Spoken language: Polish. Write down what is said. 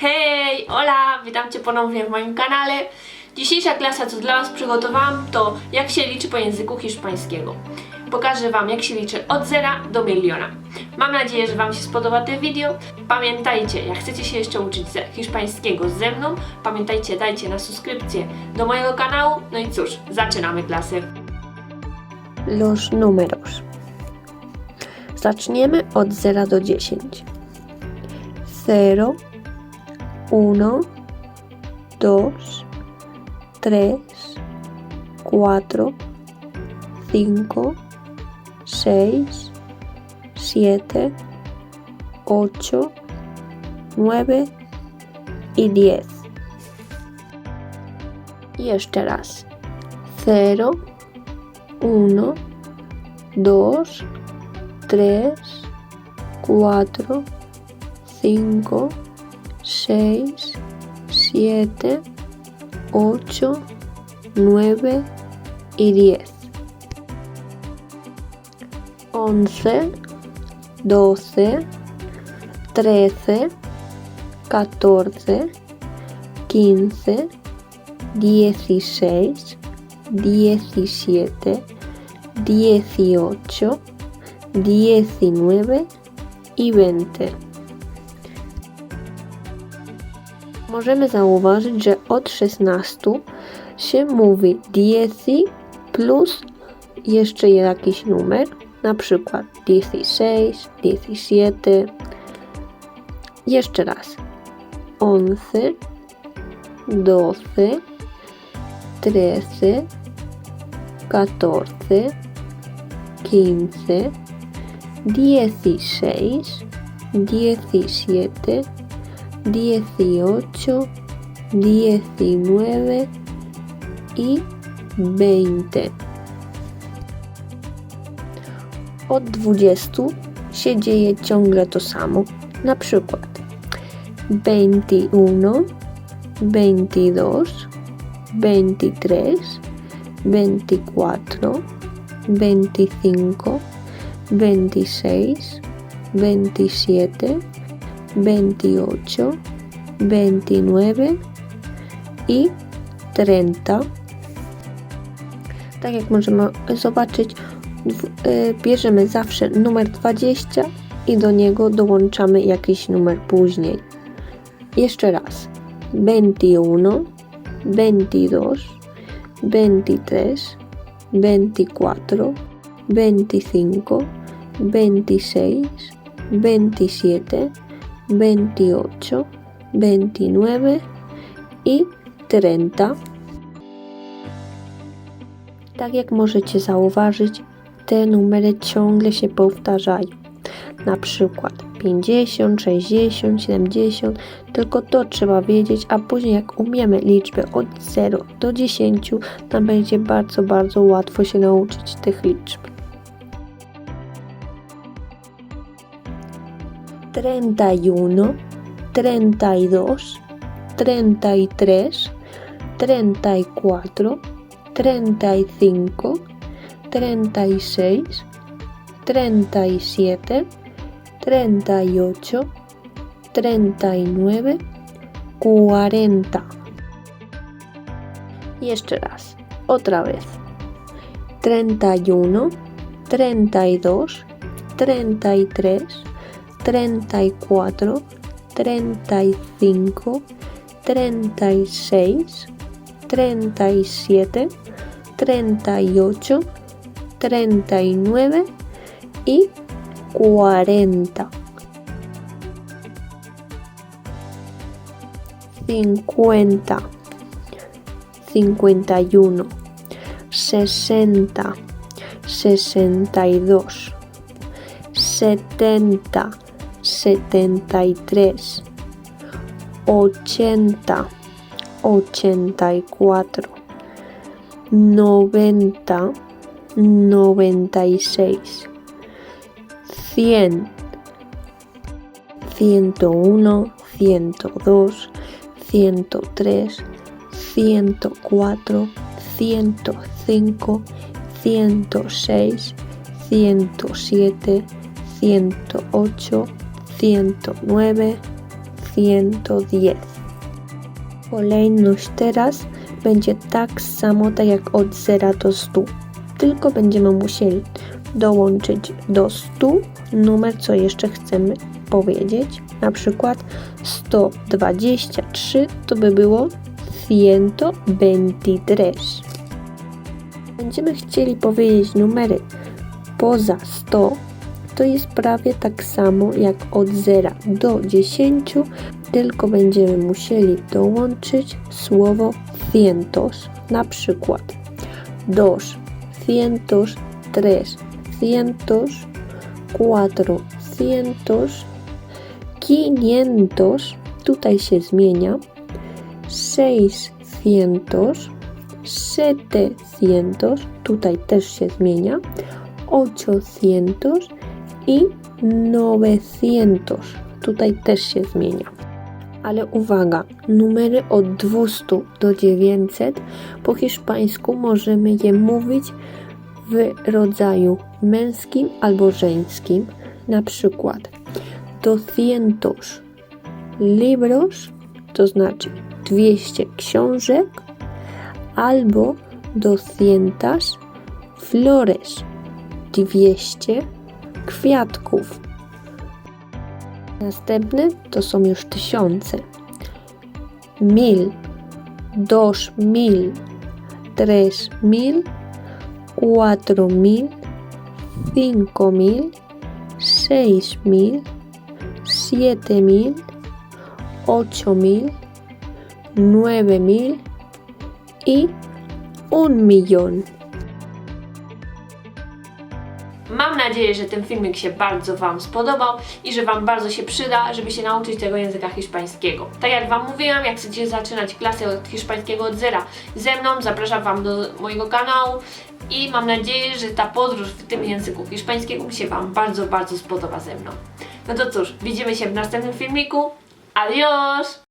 Hej, hola, witam Cię ponownie w moim kanale. Dzisiejsza klasa, co dla Was przygotowałam, to jak się liczy po języku hiszpańskiego. Pokażę Wam, jak się liczy od zera do miliona. Mam nadzieję, że Wam się spodoba to wideo. Pamiętajcie, jak chcecie się jeszcze uczyć hiszpańskiego ze mną, pamiętajcie, dajcie na subskrypcję do mojego kanału. No i cóż, zaczynamy klasę. Los números. Zaczniemy od 0 do 10. 0, 1, 2, 3, 4, 5, 6, 7, 8, 9 i 10. Jeszcze raz. 0, 1, 2, 3, 4, 5, 6, 7, 8, 9 y 10. 11, 12, 13, 14, 15, 16, 17, 18, 19 i 20. Możemy zauważyć, że od 16 się mówi 10 plus jeszcze jakiś numer, na przykład 16, 17. Jeszcze raz. 11, 12, 13, 14, 15, 16, 17, 18, 19 i 20. Od 20 się ciągle to. Na przykład 21, 22, 23, 24, 25, 26, 27, 28, 29 i 30. Tak jak możemy zobaczyć, y, bierzemy zawsze numer 20 i do niego dołączamy jakiś numer później. Jeszcze raz. 21, 22, 23, 24, 25, 26, 27, 28, 29 i 30. Tak jak możecie zauważyć, te numery ciągle się powtarzają. Na przykład 50, 60, 70, tylko to trzeba wiedzieć, a później jak umiemy liczbę od 0 do 10, nam będzie bardzo, bardzo łatwo się nauczyć tych liczb. 31, 32, 33, 34, 35, 36, 37, 38, 39, 40. Jeszcze raz. Otra vez. 31, 32, 33, 34, 35, 36, 37, 38, 39 y 40. 50, 51, 60, 62, 70, 73, 80, 84, 90, 96, 100, 101, 102, 103, 104, 105, 106, 107, 108, 109, 110. Kolejność teraz będzie tak samo tak jak od 0 do 100. Tylko będziemy musieli dołączyć do 100 numer, co jeszcze chcemy powiedzieć. Na przykład 123 to by było 123. Będziemy chcieli powiedzieć numery poza 100, to jest prawie tak samo jak od 0 do 10, tylko będziemy musieli dołączyć słowo cientos. Na przykład dos, cientos, tres, cientos, cuatro, cientos, quinientos, tutaj się zmienia, seiscientos, setecientos, tutaj też się zmienia, ochocientos i novecientos, tutaj też się zmienia. Ale uwaga, numery od 200 do 900 po hiszpańsku możemy je mówić w rodzaju męskim albo żeńskim. Na przykład 200 libros, to znaczy 200 książek, albo 200 flores, 200 kwiatków. Następne to są już tysiące. Mil, dos mil, tres mil, cuatro mil, cinco mil, seis mil, siete mil, ocho mil, nueve mil y un millón. Mam nadzieję, że ten filmik się bardzo Wam spodobał i że Wam bardzo się przyda, żeby się nauczyć tego języka hiszpańskiego. Tak jak Wam mówiłam, jak chcecie zaczynać klasę od hiszpańskiego od zera ze mną, zapraszam Wam do mojego kanału i mam nadzieję, że ta podróż w tym języku hiszpańskim się Wam bardzo, bardzo spodoba ze mną. No to cóż, widzimy się w następnym filmiku. Adios!